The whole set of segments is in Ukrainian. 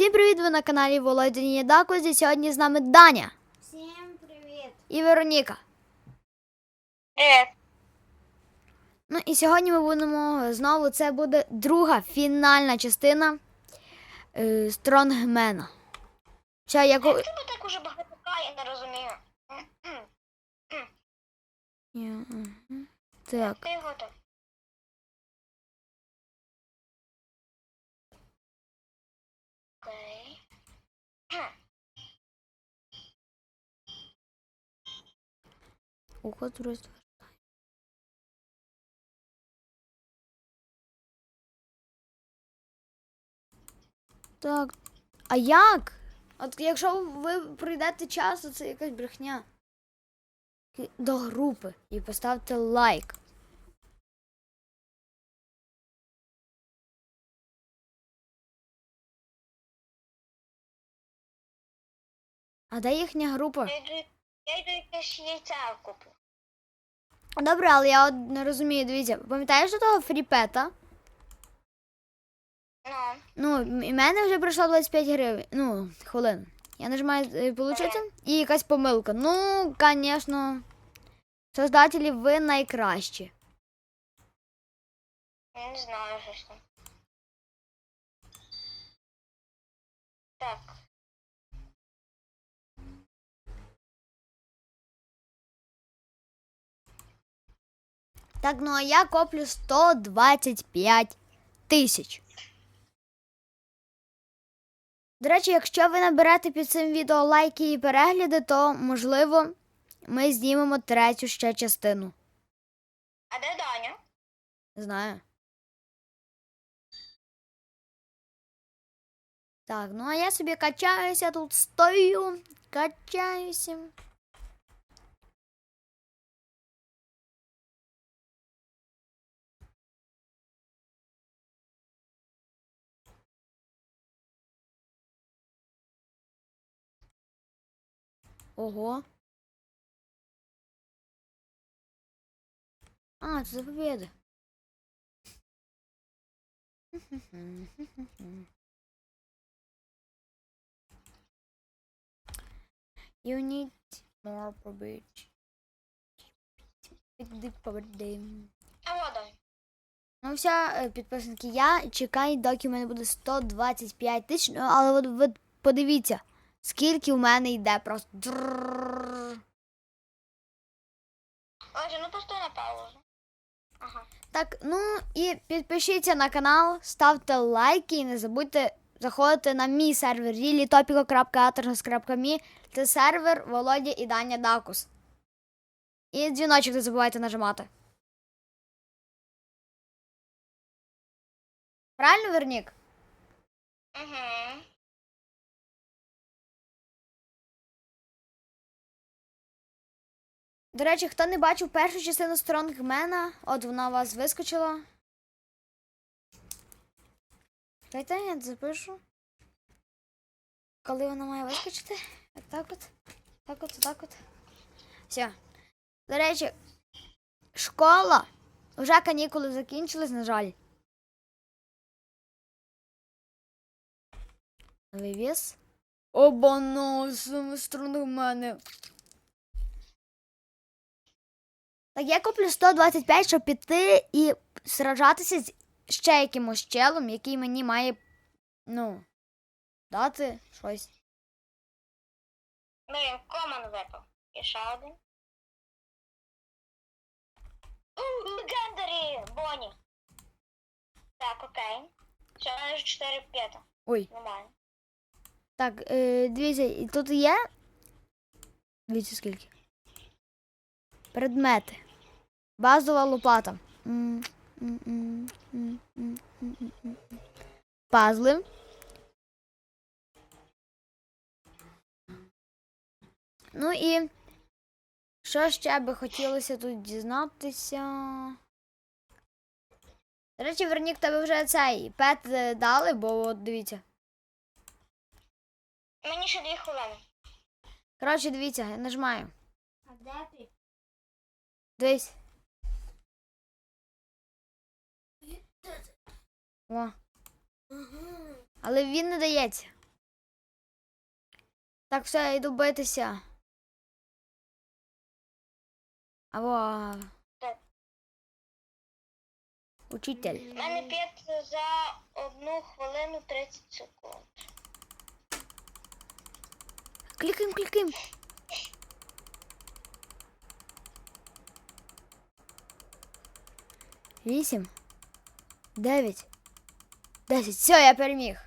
Всім привіт! Ви на каналі Володя Нідако. Сьогодні з нами Даня Всім привіт! і Вероніка. Привіт! Ну і сьогодні ми будемо знову. Це буде друга фінальна частина е, Стронгмена. Все, як... у- Чому так уже багато я не розумію? Так. Ти готов? Окей. Уход роздвер- Так. А як? От якщо ви прийдете час, то це якась брехня. До групи і поставте лайк. А де їхня група? Я йду, якесь яйця куплю. Добре, але я от не розумію, дивіться, пам'ятаєш до того фріпета? Ну, Ну, м- і мене вже пройшло 25 гривень. Ну, хвилин. Я нажимаю е, получити і якась помилка. Ну, звісно. Создателі, ви найкращі. я не знаю, що. Так. Так, ну а я коплю 125 тисяч. До речі, якщо ви наберете під цим відео лайки і перегляди, то можливо ми знімемо третю ще частину. А де Даня? Не знаю. Так, ну а я собі качаюся, тут стою, качаюся. Ого. А, це за победа. You need more вот Даня. Ну, все, е, підписники, я чекаю, доки в мене буде 125 тисяч. Ну, але от ви подивіться, скільки в мене йде просто. Отже, ну постой на паузу. Ага. Так, ну і підпишіться на канал, ставте лайки і не забудьте заходити на мій сервер reallytopico.atergos.me. Це сервер Володя і Даня Дакус. І дзвіночок не забувайте нажимати. Правильно, Вернік? Угу. До речі, хто не бачив першу частину Стронгмена, от вона у вас вискочила. Дайте я запишу. Коли вона має вискочити? Так от. Так от, так от. Все. До речі, школа. Вже канікули закінчились, на жаль. Новий віз. Оба сторони в мене. Так я куплю 125, щоб піти і сражатися з ще якимось челом, який мені має, ну, дати щось. Блін, коман випав. І ще один. Легендарі! Бонні. Так, окей. Мене вже 4 п'ята. Ой. Нормально. Так, е, дивіться, і тут є. Дивіться скільки. Предмети. Базова лопата. Пазли. Ну і що ще би хотілося тут дізнатися? До речі, Вернік, тебе вже цей пет е, дали, бо от дивіться. Мені ще 2 хвилини. Коротше, дивіться, я нажимаю. А де ти? Дивись. О. Але він не дається. Так, все, я йду битися. Або. Учитель. У мене п'ять за одну хвилину 30 секунд. Клікаємо, клікаємо. Вісім. Дев'ять. Десять. Все, я переміг.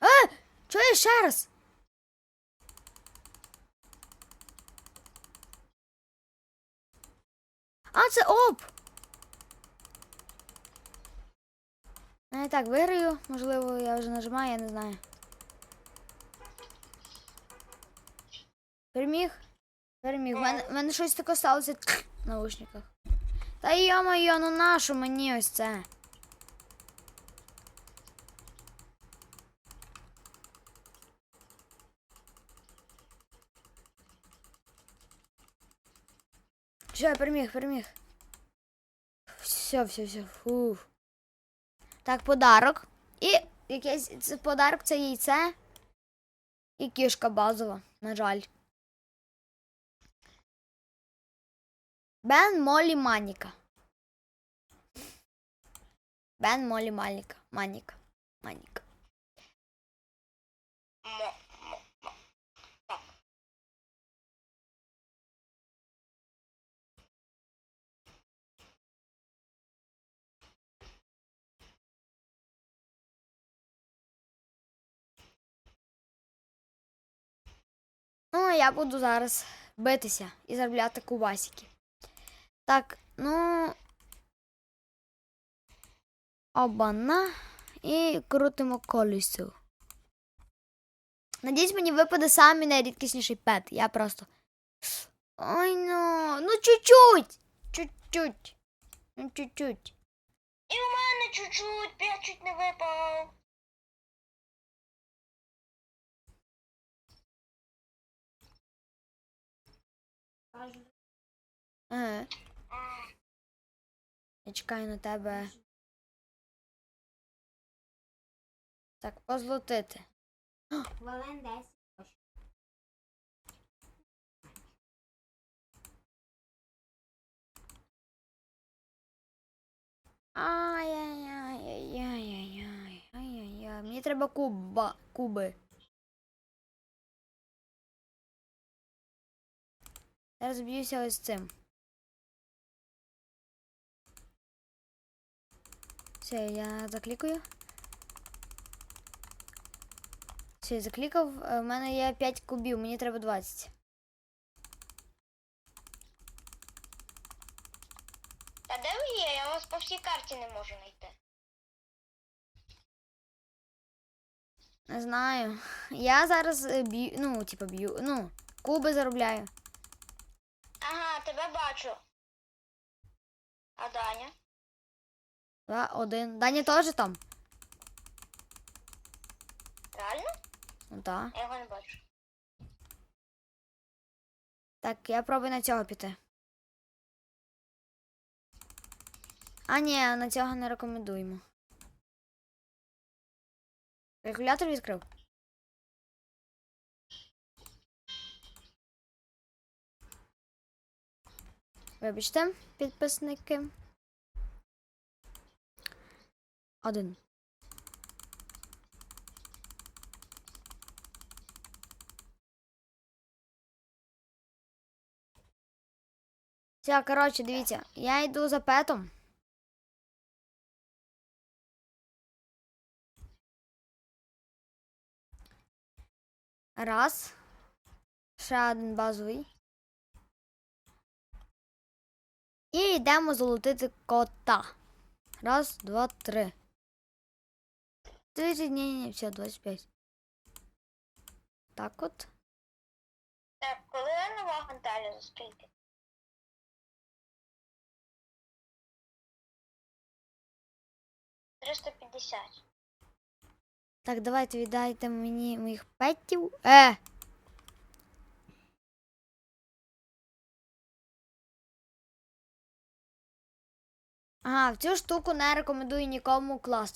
А! Чуєш ще раз? А, це оп! Ну, Я так виграю, можливо, я вже нажимаю, я не знаю. Переміг? Переміг. В мене, мене щось таке сталося в наушниках. Та йо-моє, ну нашу мені ось це. Все, я переміг, переміг. Все, все, все. Фух. Так, подарок. І якийсь це подарок це яйце. І кішка базова, на жаль. Бен Молі Маніка. Бен Молі Маніка. Маніка. Маніка. Ну, я буду зараз битися і заробляти кубасики. Так, ну. Обана. І крутимо колесо. Надіюсь, мені випаде самий найрідкісніший пет. Я просто. Ой, ну. Ну, чуть-чуть. Чуть-чуть. Ну, чуть-чуть. І у мене чуть-чуть, п'ять чуть не випав. Ага. Я чекаю на тебе. Так, позлотити. Хвилин 10. Ай-яй-яй-яй-яй-яй. Ай-яй-яй. Мені треба куба, куби. Зараз б'юся ось цим. Все, я заклікаю. Все, я заклікав. Е, У мене є 5 кубів, мені треба 20. Та де ви є? Я вас по всій карті не можу знайти. Не знаю. Я зараз е, б'ю, ну, типу б'ю, ну, куби заробляю. Тебе бачу. А Даня? Два, один. Даня теж там? Реально? Ну так. Я його не бачу. Так, я пробую на цього піти. А, ні, на цього не рекомендуємо. Калькулятор відкрив. Вибачте, підписники. Один. Все, коротше, дивіться, я йду за петом. Раз. Ще один базовий. І йдемо золотити кота. Раз, два, три. 30, ні, ні, все, 25. Так от. Так, коли нова гантеля за скільки? Триста п'ятдесят. Так, давайте віддайте мені моїх петів. Е! Ага, в цю штуку не рекомендую нікому класти.